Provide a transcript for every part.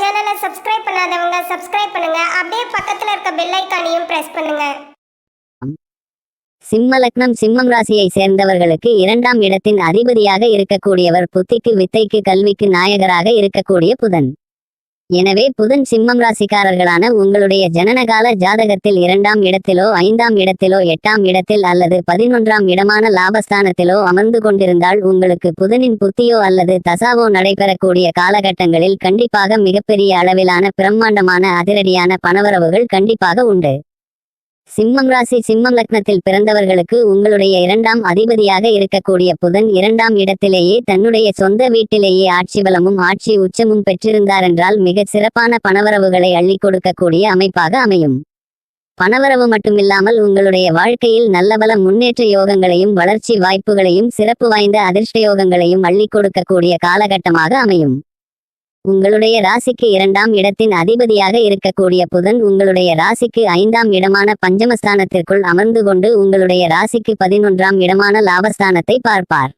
சேனலை சப்ஸ்கிரைப் பண்ணாதவங்க சப்ஸ்கிரைப் பண்ணுங்க. அப்படியே பக்கத்துல இருக்க பெல் ஐக்கானையும் பிரஸ் பண்ணுங்க. சிம்ம லக்னம் சிம்மம் ராசியை சேர்ந்தவர்களுக்கு இரண்டாம் இடத்தின் அதிபதியாக இருக்கக்கூடியவர் புத்திக்கு வித்தைக்கு கல்விக்கு நாயகராக இருக்கக்கூடிய புதன். எனவே புதன் சிம்மம் ராசிக்காரர்களான உங்களுடைய ஜனனகால ஜாதகத்தில் இரண்டாம் இடத்திலோ ஐந்தாம் இடத்திலோ எட்டாம் இடத்தில் அல்லது பதினொன்றாம் இடமான லாபஸ்தானத்திலோ அமர்ந்து கொண்டிருந்தால் உங்களுக்கு புதனின் புத்தியோ அல்லது தசாவோ நடைபெறக்கூடிய காலகட்டங்களில் கண்டிப்பாக மிகப்பெரிய அளவிலான பிரம்மாண்டமான அதிரடியான பணவரவுகள் கண்டிப்பாக உண்டு. சிம்மம் ராசி சிம்மம் லக்னத்தில் பிறந்தவர்களுக்கு உங்களுடைய இரண்டாம் அதிபதியாக இருக்கக்கூடிய புதன் இரண்டாம் இடத்திலேயே தன்னுடைய சொந்த வீட்டிலேயே ஆட்சி பலமும் ஆட்சி உச்சமும் பெற்றிருந்தார் என்றால் மிக சிறப்பான பணவரவுகளை அள்ளி கொடுக்கக்கூடிய அமைப்பாக அமையும். பணவரவு மட்டுமில்லாமல் உங்களுடைய வாழ்க்கையில் நல்லபல முன்னேற்ற யோகங்களையும் வளர்ச்சி வாய்ப்புகளையும் சிறப்பு வாய்ந்த அதிர்ஷ்ட யோகங்களையும் அள்ளி கொடுக்கக்கூடிய காலகட்டமாக அமையும். உங்களுடைய ராசிக்கு இரண்டாம் இடத்தின் அதிபதியாக இருக்கக்கூடிய புதன் உங்களுடைய ராசிக்கு ஐந்தாம் இடமான பஞ்சமஸ்தானத்திற்குள் அமர்ந்து கொண்டு உங்களுடைய ராசிக்கு பதினொன்றாம் இடமான லாபஸ்தானத்தை பார்ப்பார்.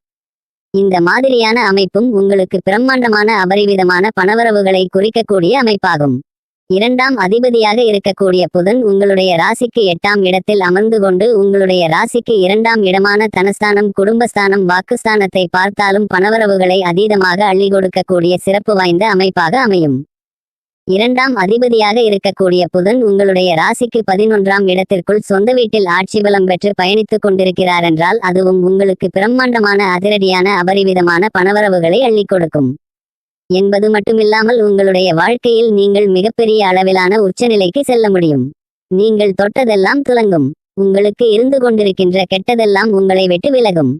இந்த மாதிரியான அமைப்பும் உங்களுக்கு பிரம்மாண்டமான அபரிவிதமான பணவரவுகளை குறிக்கக்கூடிய அமைப்பாகும். இரண்டாம் அதிபதியாக இருக்கக்கூடிய புதன் உங்களுடைய ராசிக்கு எட்டாம் இடத்தில் அமர்ந்து கொண்டு உங்களுடைய ராசிக்கு இரண்டாம் இடமான தனஸ்தானம் குடும்பஸ்தானம் வாக்குஸ்தானத்தை பார்த்தாலும் பணவரவுகளை அதீதமாக அள்ளி கொடுக்கக்கூடிய சிறப்பு வாய்ந்த அமைப்பாக அமையும். இரண்டாம் அதிபதியாக இருக்கக்கூடிய புதன் உங்களுடைய ராசிக்கு பதினொன்றாம் இடத்திற்குள் சொந்த வீட்டில் ஆட்சி பலம் பெற்று பயணித்துக் கொண்டிருக்கிறார் என்றால் அதுவும் உங்களுக்கு பிரம்மாண்டமான அதிரடியான அபரிவிதமான பணவரவுகளை அள்ளி கொடுக்கும். என்பது மட்டுமில்லாமல் உங்களுடைய வாழ்க்கையில் நீங்கள் மிகப்பெரிய அளவிலான உச்சநிலைக்கு செல்ல முடியும். நீங்கள் தொட்டதெல்லாம் துலங்கும். உங்களுக்கு இருந்து கொண்டிருக்கின்ற கெட்டதெல்லாம் உங்களை விட்டு விலகும்.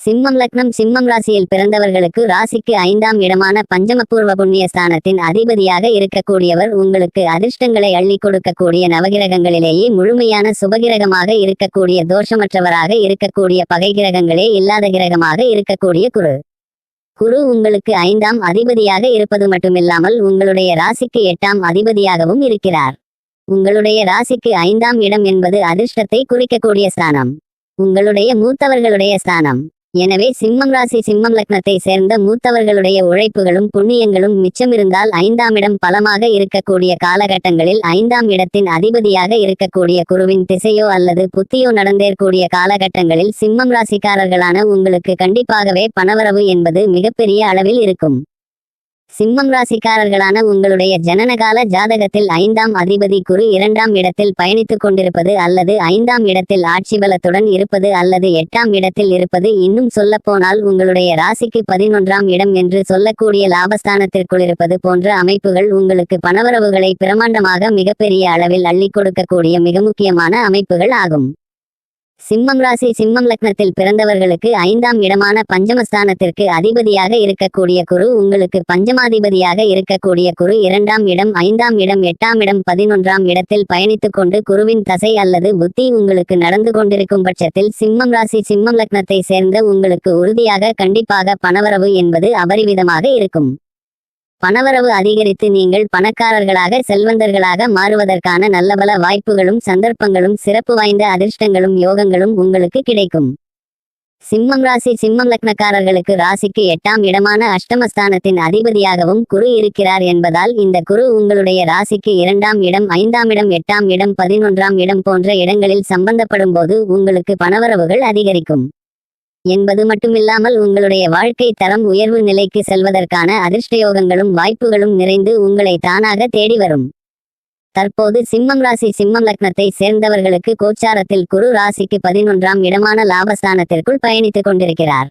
சிம்மம் லக்னம் சிம்மம் ராசியில் பிறந்தவர்களுக்கு ராசிக்கு ஐந்தாம் இடமான பஞ்சமபூர்வ புண்ணிய ஸ்தானத்தின் அதிபதியாக இருக்கக்கூடியவர் உங்களுக்கு அதிர்ஷ்டங்களை அள்ளி கொடுக்கக்கூடிய நவகிரகங்களிலேயே முழுமையான சுபகிரகமாக இருக்கக்கூடிய தோஷமற்றவராக இருக்கக்கூடிய பகை கிரகங்களே இல்லாத கிரகமாக இருக்கக்கூடிய குரு. குரு உங்களுக்கு ஐந்தாம் அதிபதியாக இருப்பது மட்டுமில்லாமல் உங்களுடைய ராசிக்கு எட்டாம் அதிபதியாகவும் இருக்கிறார். உங்களுடைய ராசிக்கு ஐந்தாம் இடம் என்பது அதிர்ஷ்டத்தை குறிக்கக்கூடிய ஸ்தானம். உங்களுடைய மூத்தவர்களுடைய ஸ்தானம். எனவே சிம்மம் ராசி சிம்மம் லக்னத்தை சேர்ந்த மூத்தவர்களுடைய உழைப்புகளும் புண்ணியங்களும் மிச்சமிருந்தால் ஐந்தாம் இடம் பலமாக இருக்கக்கூடிய காலகட்டங்களில் ஐந்தாம் இடத்தின் அதிபதியாக இருக்கக்கூடிய குருவின் திசையோ அல்லது புத்தியோ நடந்தேறக்கூடிய காலகட்டங்களில் சிம்மம் ராசிக்காரர்களான உங்களுக்கு கண்டிப்பாகவே பணவரவு என்பது மிகப்பெரிய அளவில் இருக்கும். சிம்மம் ராசிக்காரர்களான உங்களுடைய ஜனனகால ஜாதகத்தில் ஐந்தாம் அதிபதி குரு இரண்டாம் இடத்தில் பயணித்துக் கொண்டிருப்பது அல்லது ஐந்தாம் இடத்தில் ஆட்சி பலத்துடன் இருப்பது அல்லது எட்டாம் இடத்தில் இருப்பது இன்னும் சொல்லப்போனால் உங்களுடைய ராசிக்கு பதினொன்றாம் இடம் என்று சொல்லக்கூடிய லாபஸ்தானத்திற்குள் இருப்பது போன்ற அமைப்புகள் உங்களுக்கு பணவரவுகளை பிரமாண்டமாக மிகப்பெரிய அளவில் அள்ளி கொடுக்கக்கூடிய மிக முக்கியமான அமைப்புகள் ஆகும். சிம்மம் ராசி சிம்மம் லக்னத்தில் பிறந்தவர்களுக்கு ஐந்தாம் இடமான பஞ்சமஸ்தானத்திற்கு அதிபதியாக இருக்கக்கூடிய குரு உங்களுக்கு பஞ்சமாதிபதியாக இருக்கக்கூடிய குரு இரண்டாம் இடம் ஐந்தாம் இடம் எட்டாம் இடம் பதினொன்றாம் இடத்தில் பயணித்துக் கொண்டு குருவின் தசை அல்லது புத்தி உங்களுக்கு நடந்து கொண்டிருக்கும் பட்சத்தில் சிம்மம் ராசி சிம்மம் லக்னத்தை சேர்ந்த உங்களுக்கு உறுதியாக கண்டிப்பாக பணவரவு என்பது அபரிவிதமாக இருக்கும். பணவரவு அதிகரித்து நீங்கள் பணக்காரர்களாக செல்வந்தர்களாக மாறுவதற்கான நல்லபல வாய்ப்புகளும் சந்தர்ப்பங்களும் சிறப்பு வாய்ந்த அதிர்ஷ்டங்களும் யோகங்களும் உங்களுக்கு கிடைக்கும். சிம்மம் ராசி சிம்மம் லக்னக்காரர்களுக்கு ராசிக்கு எட்டாம் இடமான அஷ்டமஸ்தானத்தின் அதிபதியாகவும் குரு இருக்கிறார் என்பதால் இந்த குரு உங்களுடைய ராசிக்கு இரண்டாம் இடம் ஐந்தாம் இடம் எட்டாம் இடம் பதினொன்றாம் இடம் போன்ற இடங்களில் சம்பந்தப்படும் போது உங்களுக்கு பணவரவுகள் அதிகரிக்கும். என்பது மட்டுமில்லாமல் உங்களுடைய வாழ்க்கை தரம் உயர்வு நிலைக்கு செல்வதற்கான அதிர்ஷ்டயோகங்களும் வாய்ப்புகளும் நிறைந்து உங்களை தானாக தேடி வரும். தற்போது சிம்மம் ராசி சிம்மம் லக்னத்தை சேர்ந்தவர்களுக்கு கோச்சாரத்தில் குரு ராசிக்கு பதினொன்றாம் இடமான லாபஸ்தானத்திற்குள் பயணித்துக் கொண்டிருக்கிறார்.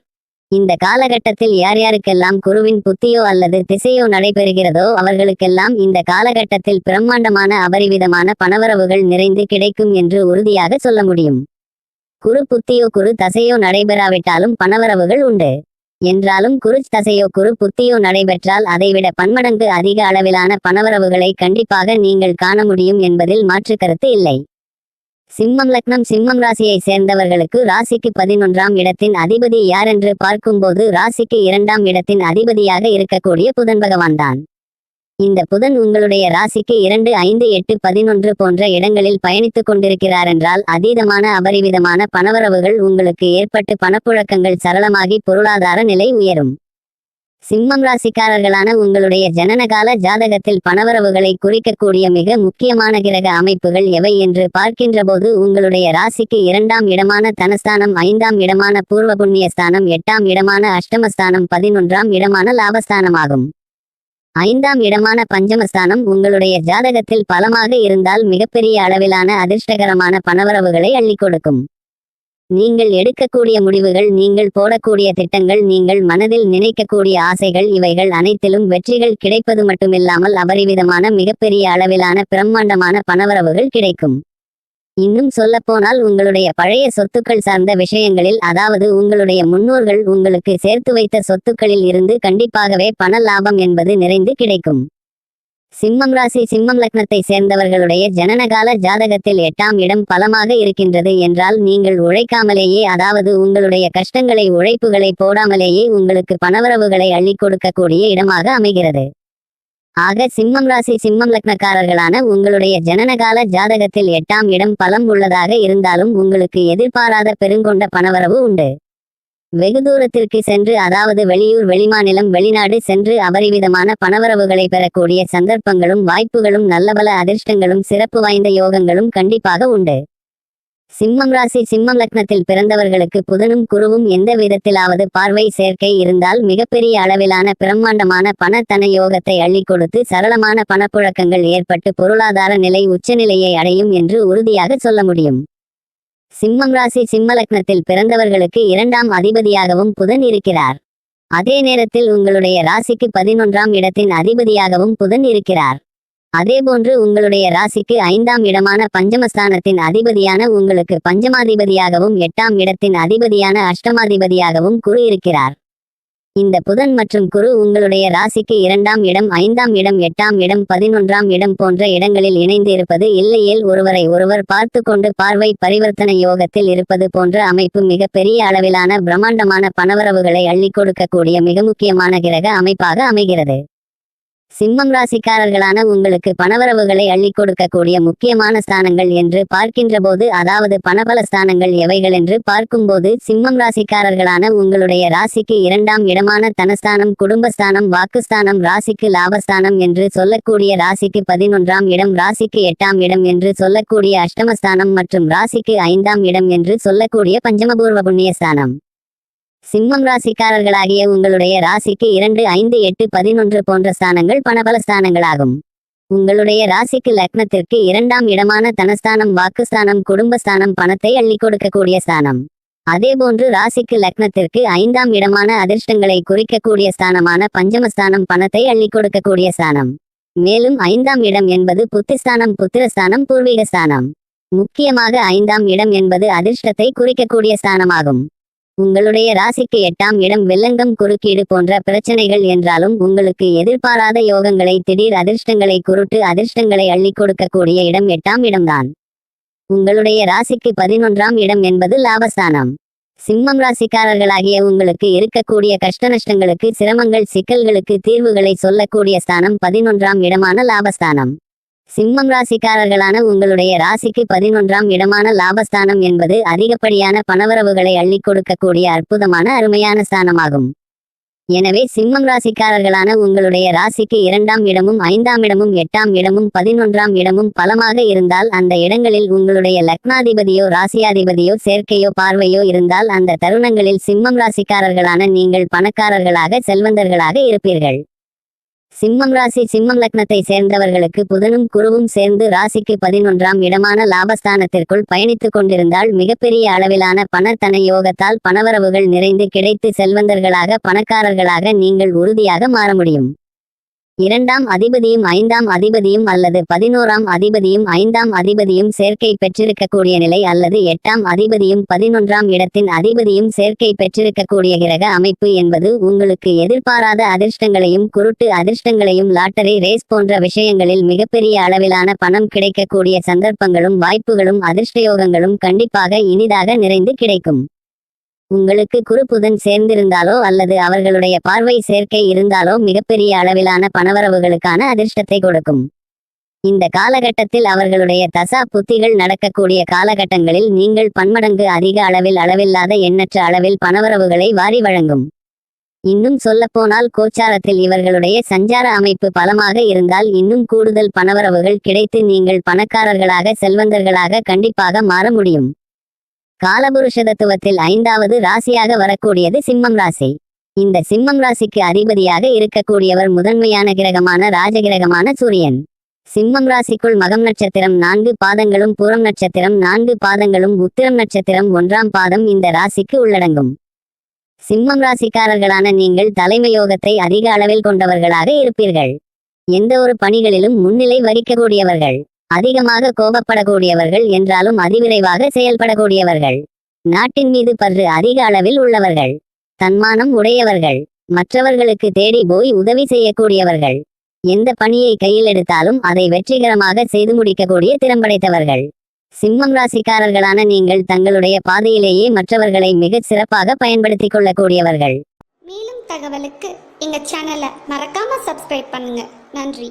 இந்த காலகட்டத்தில் யார் யாருக்கெல்லாம் குருவின் புத்தியோ அல்லது திசையோ நடைபெறுகிறதோ அவர்களுக்கெல்லாம் இந்த காலகட்டத்தில் பிரம்மாண்டமான அபரிவிதமான பணவரவுகள் நிறைந்து கிடைக்கும் என்று உறுதியாக சொல்ல முடியும். குரு புத்தியோ குரு தசையோ நடைபெறாவிட்டாலும் பணவரவுகள் உண்டு. என்றாலும் குரு தசையோ குரு புத்தியோ நடைபெற்றால் அதைவிட பன்மடங்கு அதிக அளவிலான பணவரவுகளை கண்டிப்பாக நீங்கள் காண முடியும் என்பதில் மாற்று கருத்து இல்லை. சிம்மம் லக்னம் சிம்மம் ராசியை சேர்ந்தவர்களுக்கு ராசிக்கு பதினொன்றாம் இடத்தின் அதிபதி யாரென்று பார்க்கும்போது ராசிக்கு இரண்டாம் இடத்தின் அதிபதியாக இருக்கக்கூடிய புதன் பகவான்தான். இந்த புதன் உங்களுடைய ராசிக்கு இரண்டு ஐந்து எட்டு பதினொன்று போன்ற இடங்களில் பயணித்துக் கொண்டிருக்கிறார் என்றால் அதீதமான அபரிவிதமான பணவரவுகள் உங்களுக்கு ஏற்பட்டு பணப்புழக்கங்கள் சரளமாகி பொருளாதார நிலை உயரும். சிம்மம் ராசிக்காரர்களான உங்களுடைய ஜனனகால ஜாதகத்தில் பணவரவுகளை குறிக்கக்கூடிய மிக முக்கியமான கிரக அமைப்புகள் எவை என்று பார்க்கின்றபோது உங்களுடைய ராசிக்கு இரண்டாம் இடமான தனஸ்தானம் ஐந்தாம் இடமான பூர்வ புண்ணிய ஸ்தானம் எட்டாம் இடமான அஷ்டமஸ்தானம் பதினொன்றாம் இடமான லாபஸ்தானமாகும். ஐந்தாம் இடமான பஞ்சமஸ்தானம் உங்களுடைய ஜாதகத்தில் பலமாக இருந்தால் மிகப்பெரிய அளவிலான அதிர்ஷ்டகரமான பணவரவுகளை அள்ளிக் கொடுக்கும். நீங்கள் எடுக்கக்கூடிய முடிவுகள் நீங்கள் போடக்கூடிய திட்டங்கள் நீங்கள் மனதில் நினைக்கக்கூடிய ஆசைகள் இவைகள் அனைத்திலும் வெற்றிகள் கிடைப்பது மட்டுமில்லாமல் அபரிவிதமான மிகப்பெரிய அளவிலான பிரம்மாண்டமான பணவரவுகள் கிடைக்கும். இன்னும் சொல்லப்போனால் உங்களுடைய பழைய சொத்துக்கள் சார்ந்த விஷயங்களில் அதாவது உங்களுடைய முன்னோர்கள் உங்களுக்கு சேர்த்து வைத்த சொத்துக்களில் இருந்து கண்டிப்பாகவே பண லாபம் என்பது நிறைந்து கிடைக்கும். சிம்மம் ராசி சிம்மம் லக்னத்தை சேர்ந்தவர்களுடைய ஜனனகால ஜாதகத்தில் எட்டாம் இடம் பலமாக இருக்கின்றது என்றால் நீங்கள் உழைக்காமலேயே அதாவது உங்களுடைய கஷ்டங்களை உழைப்புகளை போடாமலேயே உங்களுக்கு பணவரவுகளை அள்ளிக் கொடுக்கக்கூடிய இடமாக அமைகிறது. ஆக சிம்மம் ராசி சிம்மம் லக்னக்காரர்களான உங்களுடைய ஜனனகால ஜாதகத்தில் எட்டாம் இடம் பலம் உள்ளதாக இருந்தாலும் உங்களுக்கு எதிர்பாராத பெருங்கொண்ட பணவரவு உண்டு. வெகு தூரத்திற்கு சென்று அதாவது வெளியூர் வெளிமாநிலம் வெளிநாடு சென்று அபரிவிதமான பணவரவுகளை பெறக்கூடிய சந்தர்ப்பங்களும் வாய்ப்புகளும் நல்லபல அதிர்ஷ்டங்களும் சிறப்பு வாய்ந்த யோகங்களும் கண்டிப்பாக உண்டு. சிம்மம் ராசி சிம்மம் லக்னத்தில் பிறந்தவர்களுக்கு புதனும் குருவும் எந்த விதத்திலாவது பார்வை சேர்க்கை இருந்தால் மிகப்பெரிய அளவிலான பிரம்மாண்டமான பணத்தன யோகத்தை அள்ளிக் கொடுத்து சரளமான பணப்புழக்கங்கள் ஏற்பட்டு பொருளாதார நிலை உச்சநிலையை அடையும் என்று உறுதியாக சொல்ல முடியும். சிம்மம் ராசி சிம்ம லக்னத்தில் பிறந்தவர்களுக்கு இரண்டாம் அதிபதியாகவும் புதன் இருக்கிறார். அதே நேரத்தில் உங்களுடைய ராசிக்கு பதினொன்றாம் இடத்தின் அதிபதியாகவும் புதன் இருக்கிறார். அதேபோன்று உங்களுடைய ராசிக்கு ஐந்தாம் இடமான பஞ்சமஸ்தானத்தின் அதிபதியான உங்களுக்கு பஞ்சமாதிபதியாகவும் எட்டாம் இடத்தின் அதிபதியான அஷ்டமாதிபதியாகவும் குரு இருக்கிறார். இந்த புதன் மற்றும் குரு உங்களுடைய ராசிக்கு இரண்டாம் இடம் ஐந்தாம் இடம் எட்டாம் இடம் பதினொன்றாம் இடம் போன்ற இடங்களில் இணைந்து இருப்பது இல்லையேல் ஒருவரை ஒருவர் பார்த்து கொண்டு பார்வை பரிவர்த்தனை யோகத்தில் இருப்பது போன்ற அமைப்பு மிக பெரிய அளவிலான பிரம்மாண்டமான பணவரவுகளை அள்ளிக் கொடுக்கக்கூடிய மிக முக்கியமான கிரக அமைப்பாக அமைகிறது. சிம்மம் ராசிக்காரர்களான உங்களுக்கு பணவரவுகளை அள்ளிக் கொடுக்கக்கூடிய முக்கியமான ஸ்தானங்கள் என்று பார்க்கின்ற போது அதாவது பணபல ஸ்தானங்கள் எவைகள் என்று பார்க்கும்போது சிம்மம் ராசிக்காரர்களான உங்களுடைய ராசிக்கு இரண்டாம் இடமான தனஸ்தானம் குடும்பஸ்தானம் வாக்குஸ்தானம் ராசிக்கு லாபஸ்தானம் என்று சொல்லக்கூடிய ராசிக்கு பதினொன்றாம் இடம் ராசிக்கு எட்டாம் இடம் என்று சொல்லக்கூடிய அஷ்டமஸ்தானம் மற்றும் ராசிக்கு ஐந்தாம் இடம் என்று சொல்லக்கூடிய பஞ்சமபூர்வ புண்ணியஸ்தானம். சிம்மம் ராசிக்காரர்களாகிய உங்களுடைய ராசிக்கு இரண்டு ஐந்து எட்டு பதினொன்று போன்ற ஸ்தானங்கள் பணபல ஸ்தானங்களாகும். உங்களுடைய ராசிக்கு லக்னத்திற்கு இரண்டாம் இடமான தனஸ்தானம் வாக்குஸ்தானம் குடும்பஸ்தானம் பணத்தை அள்ளிக் கொடுக்கக்கூடிய ஸ்தானம். அதேபோன்று ராசிக்கு லக்னத்திற்கு ஐந்தாம் இடமான அதிர்ஷ்டங்களை குறிக்கக்கூடிய ஸ்தானமான பஞ்சமஸ்தானம் பணத்தை அள்ளிக் கொடுக்கக்கூடிய ஸ்தானம். மேலும் ஐந்தாம் இடம் என்பது புத்திஸ்தானம் புத்திரஸ்தானம் பூர்வீக ஸ்தானம் முக்கியமாக ஐந்தாம் இடம் என்பது அதிர்ஷ்டத்தை குறிக்கக்கூடிய ஸ்தானமாகும். உங்களுடைய ராசிக்கு எட்டாம் இடம் வெள்ளங்கம் குறுக்கீடு போன்ற பிரச்சனைகள் என்றாலும் உங்களுக்கு எதிர்பாராத யோகங்களை திடீர் அதிர்ஷ்டங்களை குருட்டு அதிர்ஷ்டங்களை அள்ளிக் கொடுக்கக்கூடிய இடம் எட்டாம் இடம்தான். உங்களுடைய ராசிக்கு பதினொன்றாம் இடம் என்பது லாபஸ்தானம். சிம்மம் ராசிக்காரர்களாகிய உங்களுக்கு இருக்கக்கூடிய கஷ்ட நஷ்டங்களுக்கு சிரமங்கள் சிக்கல்களுக்கு தீர்வுகளை சொல்லக்கூடிய ஸ்தானம் பதினொன்றாம் இடமான லாபஸ்தானம். சிம்மம் ராசிக்காரர்களான உங்களுடைய ராசிக்கு பதினொன்றாம் இடமான லாபஸ்தானம் என்பது அதிகப்படியான பணவரவுகளை அள்ளிக் கொடுக்கக்கூடிய அற்புதமான அருமையான ஸ்தானமாகும். எனவே சிம்மம் ராசிக்காரர்களான உங்களுடைய ராசிக்கு இரண்டாம் இடமும் ஐந்தாம் இடமும் எட்டாம் இடமும் பதினொன்றாம் இடமும் பலமாக இருந்தால் அந்த இடங்களில் உங்களுடைய லக்னாதிபதியோ ராசியாதிபதியோ சேர்க்கையோ பார்வையோ இருந்தால் அந்த தருணங்களில் சிம்மம் ராசிக்காரர்களான நீங்கள் பணக்காரர்களாக செல்வந்தர்களாக இருப்பீர்கள். சிம்மம் ராசி சிம்மம் லக்னத்தை சேர்ந்தவர்களுக்கு புதனும் குருவும் சேர்ந்து ராசிக்கு பதினொன்றாம் இடமான லாபஸ்தானத்திற்குள் பயணித்துக் கொண்டிருந்தால் மிகப்பெரிய அளவிலான பணத்தன யோகத்தால் பணவரவுகள் நிறைந்து கிடைத்து செல்வந்தர்களாக பணக்காரர்களாக நீங்கள் உறுதியாக மாற முடியும். இரண்டாம் அதிபதியும் ஐந்தாம் அதிபதியும் அல்லது பதினோராம் அதிபதியும் ஐந்தாம் அதிபதியும் சேர்க்கை பெற்றிருக்கக்கூடிய நிலை அல்லது எட்டாம் அதிபதியும் பதினொன்றாம் இடத்தின் அதிபதியும் சேர்க்கை பெற்றிருக்கக்கூடிய கிரக அமைப்பு என்பது உங்களுக்கு எதிர்பாராத அதிர்ஷ்டங்களையும் குருட்டு அதிர்ஷ்டங்களையும் லாட்டரி ரேஸ் போன்ற விஷயங்களில் மிகப்பெரிய அளவிலான பணம் கிடைக்கக்கூடிய சந்தர்ப்பங்களும் வாய்ப்புகளும் அதிர்ஷ்டயோகங்களும் கண்டிப்பாக இனிதாக நிறைந்து கிடைக்கும். உங்களுக்கு குறுப்புதன் சேர்ந்திருந்தாலோ அல்லது அவர்களுடைய பார்வை சேர்க்கை இருந்தாலோ மிகப்பெரிய அளவிலான பணவரவுகளுக்கான அதிர்ஷ்டத்தை கொடுக்கும். இந்த காலகட்டத்தில் அவர்களுடைய தசா புத்திகள் நடக்கக்கூடிய காலகட்டங்களில் நீங்கள் பன்மடங்கு அதிக அளவில் அளவில்லாத எண்ணற்ற அளவில் பணவரவுகளை வாரி வழங்கும். இன்னும் சொல்லப்போனால் கோச்சாரத்தில் இவர்களுடைய சஞ்சார அமைப்பு பலமாக இருந்தால் இன்னும் கூடுதல் பணவரவுகள் கிடைத்து நீங்கள் பணக்காரர்களாக செல்வந்தர்களாக கண்டிப்பாக மாற முடியும். காலபுருஷ தத்துவத்தில் ஐந்தாவது ராசியாக வரக்கூடியது சிம்மம் ராசி. இந்த சிம்மம் ராசிக்கு அதிபதியாக இருக்கக்கூடியவர் முதன்மையான கிரகமான ராஜகிரகமான சூரியன். சிம்மம் ராசிக்குள் மகம் நட்சத்திரம் நான்கு பாதங்களும் பூரம் நட்சத்திரம் நான்கு பாதங்களும் உத்திரம் நட்சத்திரம் ஒன்றாம் பாதம் இந்த ராசிக்கு உள்ளடங்கும். சிம்மம் ராசிக்காரர்களான நீங்கள் தலைமை யோகத்தை அதிக அளவில் கொண்டவர்களாக இருப்பீர்கள். எந்த ஒரு பணிகளிலும் முன்னிலை வகிக்கக்கூடியவர்கள். அதிகமாக கோபப்படக்கூடியவர்கள் என்றாலும் அதிவிரைவாக செயல்படக்கூடியவர்கள். நாட்டின் மீது பற்று அதிக அளவில் உள்ளவர்கள். தன்மானம் உடையவர்கள். மற்றவர்களுக்கு தேடி போய் உதவி செய்யக்கூடியவர்கள். எந்த பணியை கையில் எடுத்தாலும் அதை வெற்றிகரமாக செய்து முடிக்கக்கூடிய திறம்படைத்தவர்கள் சிம்மம் ராசிக்காரர்களான நீங்கள் தங்களுடைய பாதையிலேயே மற்றவர்களை மிகச் சிறப்பாக பயன்படுத்திக் கொள்ளக்கூடியவர்கள். மேலும் தகவலுக்கு எங்க சேனலை மறக்காம சப்ஸ்கிரைப் பண்ணுங்க. நன்றி.